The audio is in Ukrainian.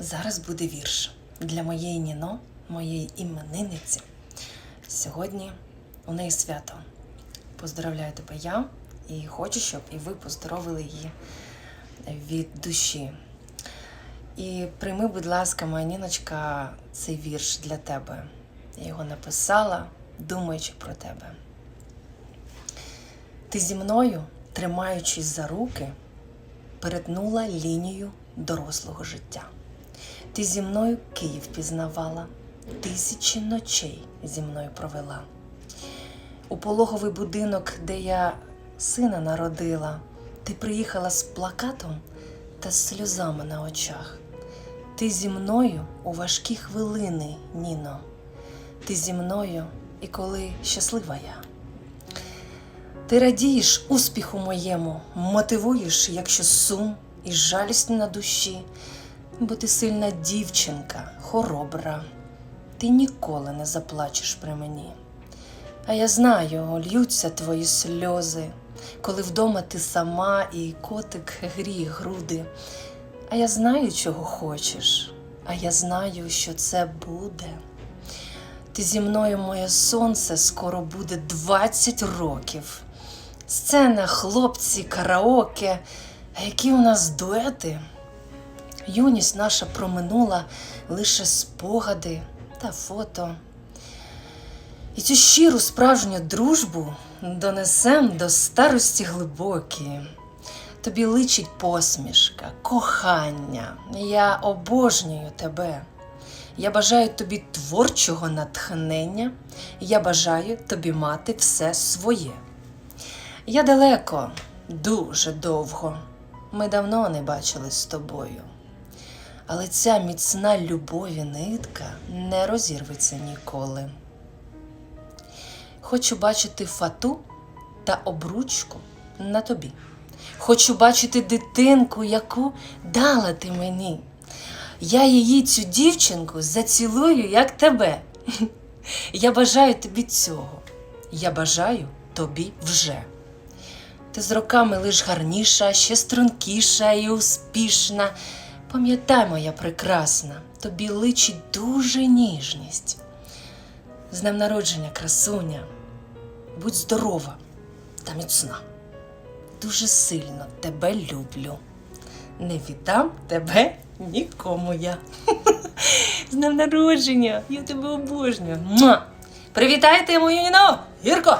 Зараз буде вірш для моєї Ніно, моєї іменинниці. Сьогодні у неї свято. Поздравляю тебе я і хочу, щоб і ви поздоровили її від душі. І прийми, будь ласка, моя Ніночка, цей вірш для тебе. Я його написала, думаючи про тебе. Ти зі мною, тримаючись за руки, перетнула лінію дорослого життя. Ти зі мною Київ пізнавала, тисячі ночей зі мною провела. У пологовий будинок, де я сина народила, ти приїхала з плакатом та сльозами на очах. Ти зі мною у важкі хвилини, Ніно. Ти зі мною і коли щаслива я. Ти радієш успіху моєму, мотивуєш, якщо сум і жалість на душі, бо ти сильна дівчинка, хоробра, ти ніколи не заплачеш при мені. А я знаю, льються твої сльози, коли вдома ти сама і котик гріє груди. А я знаю, чого хочеш, а я знаю, що це буде. Ти зі мною, моє сонце, скоро буде 20 років. Сцена, хлопці, караоке. А які у нас дуети? Юність наша проминула лише спогади та фото. І цю щиру справжню дружбу донесем до старості глибокі. Тобі личить посмішка, кохання. Я обожнюю тебе. Я бажаю тобі творчого натхнення, я бажаю тобі мати все своє. Я далеко, дуже довго. Ми давно не бачились з тобою. Але ця міцна любові нитка не розірветься ніколи. Хочу бачити фату та обручку на тобі. Хочу бачити дитинку, яку дала ти мені. Я її, цю дівчинку, зацілую, як тебе. Я бажаю тобі цього. Я бажаю тобі вже. Ти з роками лиш гарніша, ще стрункіша і успішна. Пам'ятай, моя прекрасна, тобі личить дуже ніжність. З днем народження, красуня, будь здорова та міцна. Дуже сильно тебе люблю. Не віддам тебе нікому я. З днем народження! Я тебе обожнюю. Привітайте мою Ніно! Гірко!